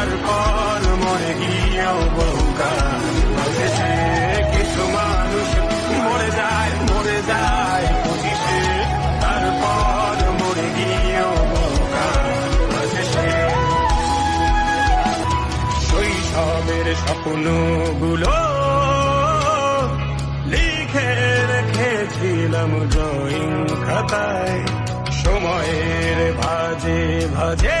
তারপর মরে গিয়েও বৌকা বাংলাদেশে কিছু মানুষ মরে যায় মরে যায় পঁচিশে তারপর মরে গিয়েও শৈশবের লিখে রেখেছিলাম খাতায়। সময়ের ভাজে ভাজে